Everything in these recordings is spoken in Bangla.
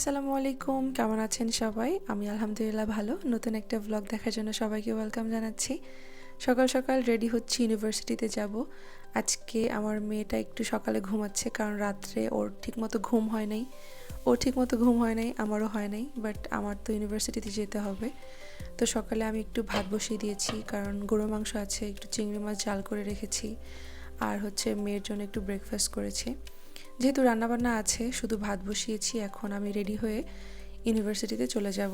আসসালামু আলাইকুম। কেমন আছেন সবাই? আমি আলহামদুলিল্লাহ ভালো। নতুন একটা ব্লগ দেখার জন্য সবাইকে ওয়েলকাম জানাচ্ছি। সকাল সকাল রেডি হচ্ছি ইউনিভার্সিটিতে যাব। আজকে আমার মেয়েটা একটু সকালে ঘুমাচ্ছে, কারণ রাত্রে ওর ঠিকমতো ঘুম হয় নাই। ওর ঠিকমতো ঘুম হয় নাই, আমারও হয় নাই বাট আমার তো ইউনিভার্সিটিতে যেতে হবে। তো সকালে আমি একটু ভাত বসিয়ে দিয়েছি, কারণ গরু মাংস আছে, একটু চিংড়ি মাছ জাল করে রেখেছি। আর হচ্ছে মেয়ের জন্য একটু ব্রেকফাস্ট করেছি। যেহেতু রান্নাবান্না আছে, শুধু ভাত বসিয়েছি, এখন আমি রেডি হয়ে ইউনিভার্সিটিতে চলে যাব।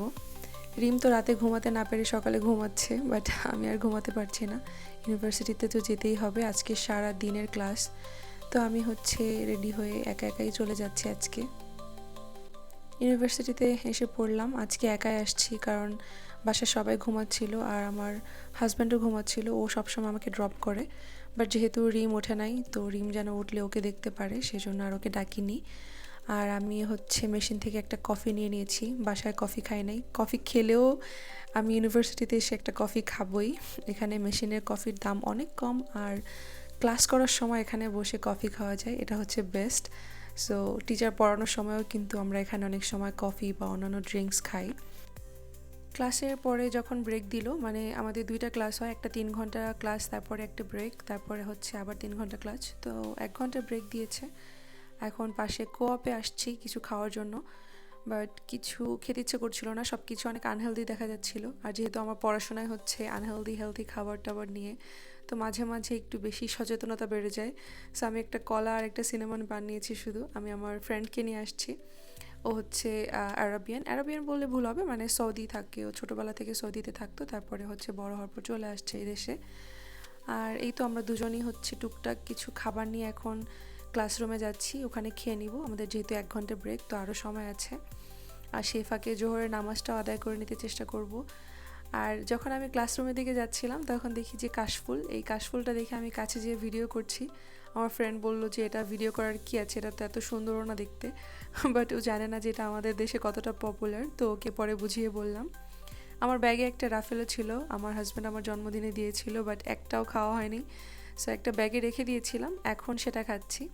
রিম তো রাতে ঘুমাতে না পেরে সকালে ঘুমাচ্ছে বাট আমি আর ঘুমাতে পারছি না। ইউনিভার্সিটিতে তো যেতেই হবে, আজকে সারা দিনের ক্লাস। তো আমি হচ্ছে রেডি হয়ে একা একাই চলে যাচ্ছি আজকে। ইউনিভার্সিটিতে এসে পড়লাম। আজকে একাই আসছি কারণ বাসায় সবাই ঘুমাচ্ছিল আর আমার হাজব্যান্ডও ঘুমাচ্ছিল। ও সবসময় আমাকে ড্রপ করে। বাট যেহেতু রিম ওঠে নাই, তো রিম যেন উঠলে ওকে দেখতে পারে, সেজন্য আর ওকে ডাকিনি। আর আমি হচ্ছে মেশিন থেকে একটা কফি নিয়ে নিয়েছি। বাসায় কফি খাই নাই। কফি খেলেও আমি ইউনিভার্সিটিতে এসে একটা কফি খাবই। এখানে মেশিনের কফির দাম অনেক কম। আর ক্লাস করার সময় এখানে বসে কফি খাওয়া যায়। এটা হচ্ছে বেস্ট সো টিচার পড়ানোর সময়ও কিন্তু আমরা এখানে অনেক সময় কফি বা অন্যান্য ড্রিঙ্কস খাই। ক্লাসের পরে যখন ব্রেক দিল মানে আমাদের দুইটা ক্লাস হয়, একটা তিন ঘণ্টা ক্লাস তারপরে একটা ব্রেক তারপরে হচ্ছে আবার তিন ঘণ্টা ক্লাস তো এক ঘণ্টা ব্রেক দিয়েছে। এখন পাশে কোঅপে আসছি কিছু খাওয়ার জন্য। বাট কিছু খেতে ইচ্ছে করছিল না সব কিছু অনেক আনহেলদি দেখা যাচ্ছিল। আর যেহেতু আমার পড়াশোনায় হচ্ছে আনহেলদি হেলদি খাবার টাবার নিয়ে তো মাঝে মাঝে একটু বেশি সচেতনতা বেড়ে যায়। সো আমি একটা কলা আর একটা সিনেমান বানিয়েছি শুধু। আমি আমার ফ্রেন্ডকে নিয়ে আসছি। ও হচ্ছে আরবিয়ান আরবিয়ান বললে ভুল হবে মানে সৌদি থাকে। ও ছোটোবেলা থেকে সৌদিতে থাকতো, তারপরে হচ্ছে বড় হওয়ার পর চলে আসছে এই দেশে। আর এই তো আমরা দুজনই হচ্ছে টুকটাক কিছু খাবার নিয়ে এখন ক্লাসরুমে যাচ্ছি। ওখানে খেয়ে নিব। আমাদের যেহেতু এক ঘণ্টা ব্রেক তো আরও সময় আছে। আর সেই ফাঁকে জোহরের নামাজটাও আদায় করে নিতে চেষ্টা করব। আর যখন আমি ক্লাসরুমের দিকে যাচ্ছিলাম, তখন দেখি যে কাশফুল, এই কাশফুলটা দেখে আমি কাছে যেয়ে ভিডিও করছি। আমার ফ্রেন্ড বলল যে, এটা ভিডিও করার কি আছে? এটা তো এত সুন্দরও না দেখতে। বাট ও জানে না যে এটা আমাদের দেশে কতটা পপুলার তো ওকে পরে বুঝিয়ে বললাম। আমার ব্যাগে একটা রাফেলও ছিল, আমার হাজব্যান্ড আমার জন্মদিনে দিয়েছিল বাট একটাও খাওয়া হয়নি। সো একটা ব্যাগে রেখে দিয়েছিলাম, এখন সেটা খাচ্ছি।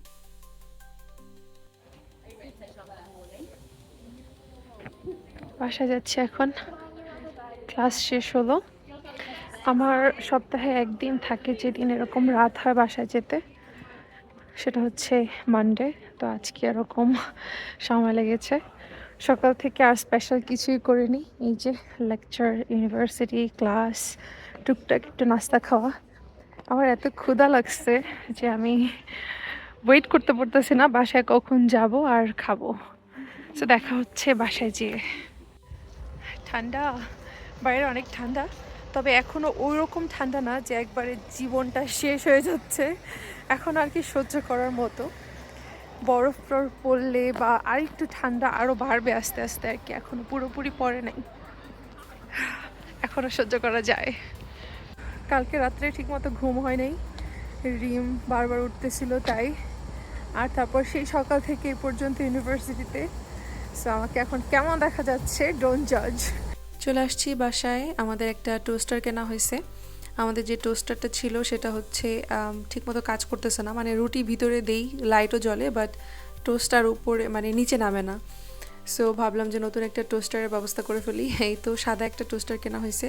বাসা যাচ্ছে এখন। ক্লাস শেষ হলো। আমার সপ্তাহে একদিন থাকে যেদিন এরকম রাত হয় বাসায় যেতে। সেটা হচ্ছে মানডে তো আজকে এরকম সময় লেগেছে। সকাল থেকে আর স্পেশাল কিছুই করিনি। এই যে লেকচার ইউনিভার্সিটি ক্লাস টুকটাক একটু নাস্তা খাওয়া। আমার এত ক্ষুধা লাগছে যে আমি ওয়েট করতে পারতেছি না, বাসায় কখন যাব আর খাব। তো দেখা হচ্ছে বাসায় যেয়ে। ঠান্ডা? বাইরে অনেক ঠান্ডা, তবে এখনও ওই রকম ঠান্ডা না যে একবারে জীবনটা শেষ হয়ে যাচ্ছে। এখন আর কি সহ্য করার মতো। বরফ টরফ পড়লে বা আর একটু ঠান্ডা আরও বাড়বে আস্তে আস্তে আর কি এখনও পুরোপুরি পড়ে নাই। এখনও সহ্য করা যায়। কালকে রাত্রে ঠিকমতো ঘুম হয় নাই। রিম বারবার উঠতেছিল তাই। আর তারপর সেই সকাল থেকে এই পর্যন্ত ইউনিভার্সিটিতে। সো আমাকে এখন কেমন দেখা যাচ্ছে ডোন্ট জাজ চলে আসছি বাসায়। আমাদের একটা টোস্টার কেনা হয়েছে। আমাদের যে টোস্টারটা ছিল সেটা হচ্ছে ঠিকমতো কাজ করতেছে না। মানে রুটি ভিতরে দেই লাইটও জ্বলে বাট টোস্টার উপরে মানে নিচে নামে না। সো ভাবলাম যে নতুন একটা টোস্টারের ব্যবস্থা করে ফেলি। এই তো সাদা একটা টোস্টার কেনা হয়েছে।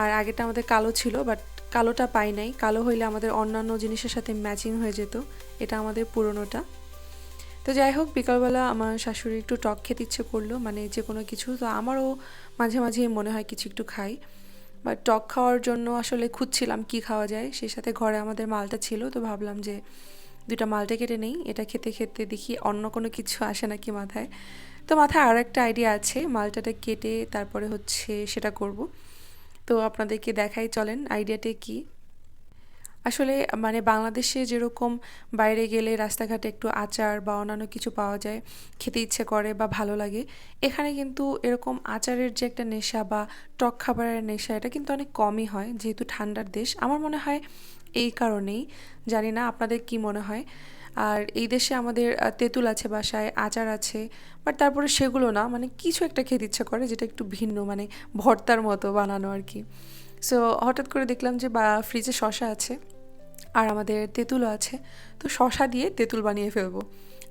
আর আগেটা আমাদের কালো ছিল বাট কালোটা পাই নাই। কালো হইলে আমাদের অন্যান্য জিনিসের সাথে ম্যাচিং হয়ে যেত। এটা আমাদের পুরনোটা। তো যাই হোক বিকালবেলা আমার শাশুড়ি একটু টক খেতে ইচ্ছে করল মানে যে কোনো কিছু। তো আমারও মাঝে মাঝেই মনে হয় কিছু একটু খাই। বাট টক খাওয়ার জন্য আসলে খুঁজছিলাম কি খাওয়া যায়। সেই সাথে ঘরে আমাদের মালটা ছিল, তো ভাবলাম যে দুটা মালটা কেটে নেই। এটা খেতে খেতে দেখি অন্য কোনো কিছু আসে নাকি মাথায়। তো মাথায় আরও একটা আইডিয়া আছে, মালটাটা কেটে তারপরে হচ্ছে সেটা করব। তো আপনাদেরকে দেখাই, চলেন আইডিয়াটা কী? আসলে মানে বাংলাদেশে যেরকম বাইরে গেলে রাস্তাঘাটে একটু আচার বা অন্যান্য কিছু পাওয়া যায়, খেতে ইচ্ছে করে বা ভালো লাগে, এখানে কিন্তু এরকম আচারের যে একটা নেশা বা টক খাবারের নেশা, এটা কিন্তু অনেক কমই হয়, যেহেতু ঠান্ডার দেশ। আমার মনে হয় এই কারণেই, জানি না আপনাদের কি মনে হয়। আর এই দেশে আমাদের তেঁতুল আছে বাসায়, আচার আছে, বাট তারপরে সেগুলো না মানে কিছু একটা খেতে ইচ্ছে করে, যেটা একটু ভিন্ন মানে ভর্তার মতো বানানো আর কি। সো, হঠাৎ করে দেখলাম যে বা, ফ্রিজে শশা আছে। আর আমাদের তেঁতুলও আছে। তো শশা দিয়ে তেঁতুল বানিয়ে ফেলব।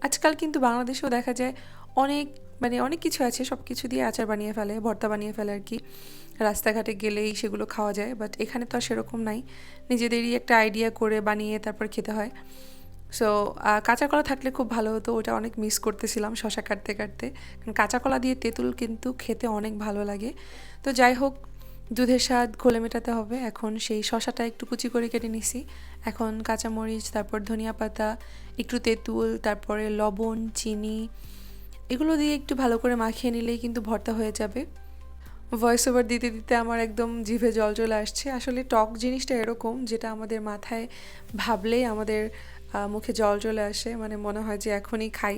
আজকাল কিন্তু বাংলাদেশেও দেখা যায় অনেক মানে অনেক কিছু আছে সব কিছু দিয়ে আচার বানিয়ে ফেলে, ভর্তা বানিয়ে ফেলে আর কি। রাস্তাঘাটে গেলেই সেগুলো খাওয়া যায় বাট এখানে তো আর সেরকম নাই। নিজেদেরই একটা আইডিয়া করে বানিয়ে তারপর খেতে হয়। সো কাঁচা কলা থাকলে খুব ভালো হতো, ওটা অনেক মিস করতেছিলাম শশা কাটতে কাটতে। কারণ কাঁচা কলা দিয়ে তেঁতুল কিন্তু খেতে অনেক ভালো লাগে। তো যাই হোক, দুধের স্বাদ ঘোলে মেটাতে হবে। এখন সেই শশাটা একটু কুচি করে কেটে নিছি। এখন কাঁচামরিচ, তারপর ধনিয়া পাতা, একটু তেঁতুল, তারপরে লবণ, চিনি, এগুলো দিয়ে একটু ভালো করে মাখিয়ে নিলেই কিন্তু ভর্তা হয়ে যাবে। ভয়েস ওভার দিতে দিতে আমার একদম জিভে জল চলে আসছে। আসলে টক জিনিসটা এরকম যেটা আমাদের মাথায় ভাবলেই আমাদের মুখে জল চলে আসে মানে মনে হয় যে এখনই খাই।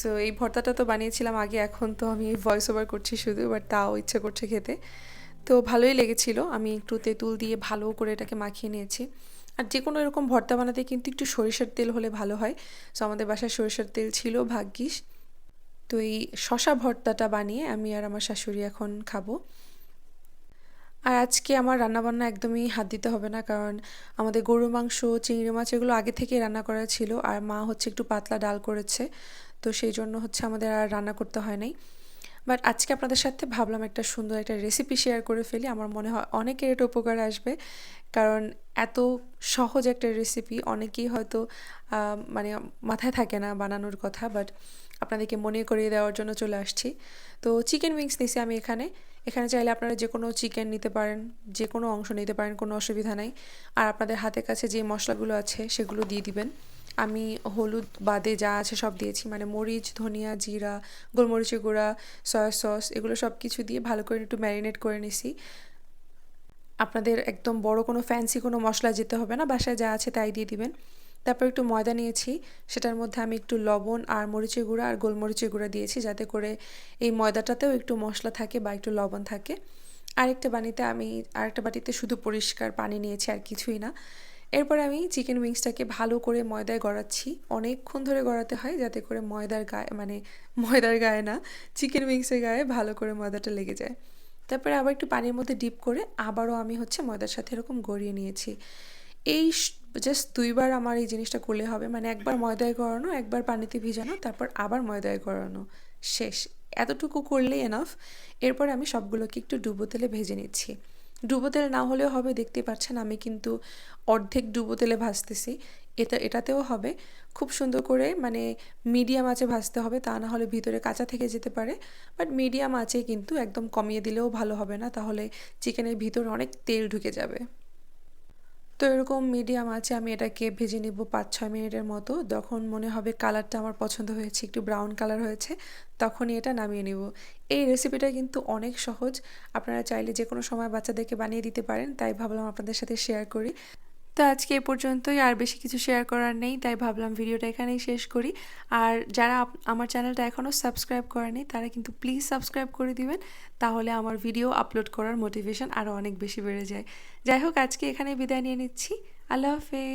সো এই ভর্তাটা তো বানিয়েছিলাম আগে, এখন তো আমি ভয়েস ওভার করছি শুধু বাট তাও ইচ্ছে করছে খেতে। তো ভালোই লেগেছিল। আমি একটু তেঁতুল দিয়ে ভালো করে এটাকে মাখিয়ে নিয়েছি। আর যে কোনো এরকম ভর্তা বানাতে কিন্তু একটু সরিষার তেল হলে ভালো হয়। সো আমাদের বাসায় সরিষার তেল ছিল, ভাগ্যিস। তো এই শশা ভর্তাটা বানিয়ে আমি আর আমার শাশুড়ি এখন খাব। আর আজকে আমার রান্নাবান্না একদমই হাত দিতে হবে না, কারণ আমাদের গরু মাংস, চিংড়ি মাছ এগুলো আগে থেকেই রান্না করা ছিল, আর মা হচ্ছে একটু পাতলা ডাল করেছে। তো সেই জন্য হচ্ছে আমাদের আর রান্না করতে হয় নাই। বাট আজকে আপনাদের সাথে ভাবলাম একটা সুন্দর একটা রেসিপি শেয়ার করে ফেলি। আমার মনে হয় অনেকের এটা উপকার আসবে। কারণ এত সহজ একটা রেসিপি অনেকেই হয়তো মানে মাথায় থাকে না বানানোর কথা বাট আপনাদেরকে মনে করিয়ে দেওয়ার জন্য চলে আসছি। তো চিকেন উইংস নিছি আমি এখানে। এখানে চাইলে আপনারা যে কোনো চিকেন নিতে পারেন যে কোনো অংশ নিতে পারেন, কোনো অসুবিধা নাই। আর আপনাদের হাতের কাছে যে মশলাগুলো আছে, সেগুলো দিয়ে দিবেন। আমি হলুদ বাদে যা আছে সব দিয়েছি। মানে মরিচ, ধনিয়া, জিরা, গোলমরিচের গুঁড়া সয়া সস এগুলো সব কিছু দিয়ে ভালো করে একটু ম্যারিনেট করে নিছি। আপনাদের একদম বড় কোনো ফ্যান্সি কোনো মশলা যেতে হবে না, বাসায় যা আছে তাই দিয়ে দিবেন। তারপর একটু ময়দা নিয়েছি, সেটার মধ্যে আমি একটু লবণ আর মরিচের গুঁড়া আর গোলমরিচের গুঁড়া দিয়েছি যাতে করে এই ময়দাটাতেও একটু মশলা থাকে বা একটু লবণ থাকে। আরেকটা বানিতে আমি, আরেকটা বাটিতে শুধু পরিষ্কার পানি নিয়েছি আর কিছুই না। এরপর আমি চিকেন উইংসটাকে ভালো করে ময়দায় গড়াচ্ছি। অনেকক্ষণ ধরে গড়াতে হয় যাতে করে ময়দার গায়ে মানে ময়দার গায়ে না, চিকেন উইংসের গায়ে ভালো করে ময়দাটা লেগে যায়। তারপরে আবার একটু পানির মধ্যে ডিপ করে আবারও আমি হচ্ছে ময়দার সাথে এরকম গড়িয়ে নিয়েছি। এই জাস্ট দুইবার আমার এই জিনিসটা করলে হবে। মানে একবার ময়দায় গড়ানো, একবার পানিতে ভিজানো, তারপর আবার ময়দায় গড়ানো। শেষ। এতটুকু করলেই এনাফ এরপর আমি সবগুলোকে একটু ডুবো তেলে ভেজে নিচ্ছি। ডুবো তেল না হলেও হবে দেখতে পাচ্ছেন আমি কিন্তু অর্ধেক ডুবো তেলে ভাজতেছি। এটা, এটাতেও হবে। খুব সুন্দর করে মানে মিডিয়াম আঁচে ভাজতে হবে, তা না হলে ভিতরে কাঁচা থেকে যেতে পারে। বাট মিডিয়াম আঁচে কিন্তু একদম কমিয়ে দিলেও ভালো হবে না, তাহলে চিকেনের ভিতরে অনেক তেল ঢুকে যাবে। তো এরকম মিডিয়াম আছে, আমি এটাকে ভেজে নেব পাঁচ ছয় মিনিটের মতো। যখন মনে হবে কালারটা আমার পছন্দ হয়েছে, একটু ব্রাউন কালার হয়েছে। তখনই এটা নামিয়ে নেব। এই রেসিপিটা কিন্তু অনেক সহজ। আপনারা চাইলে যে কোনো সময় বাচ্চাদেরকে বানিয়ে দিতে পারেন, তাই ভাবলাম আপনাদের সাথে শেয়ার করি। তো আজকে এ পর্যন্তই। আর বেশি কিছু শেয়ার করার নেই, তাই ভাবলাম ভিডিওটা এখানেই শেষ করি। আর যারা আমার চ্যানেলটা এখনও সাবস্ক্রাইব করেনি তারা কিন্তু প্লিজ সাবস্ক্রাইব করে দিবেন, তাহলে আমার ভিডিও আপলোড করার মোটিভেশন আরও অনেক বেশি বেড়ে যায়। যাই হোক, আজকে এখানে বিদায় নিয়ে নিচ্ছি। আল্লাহ হাফেজ।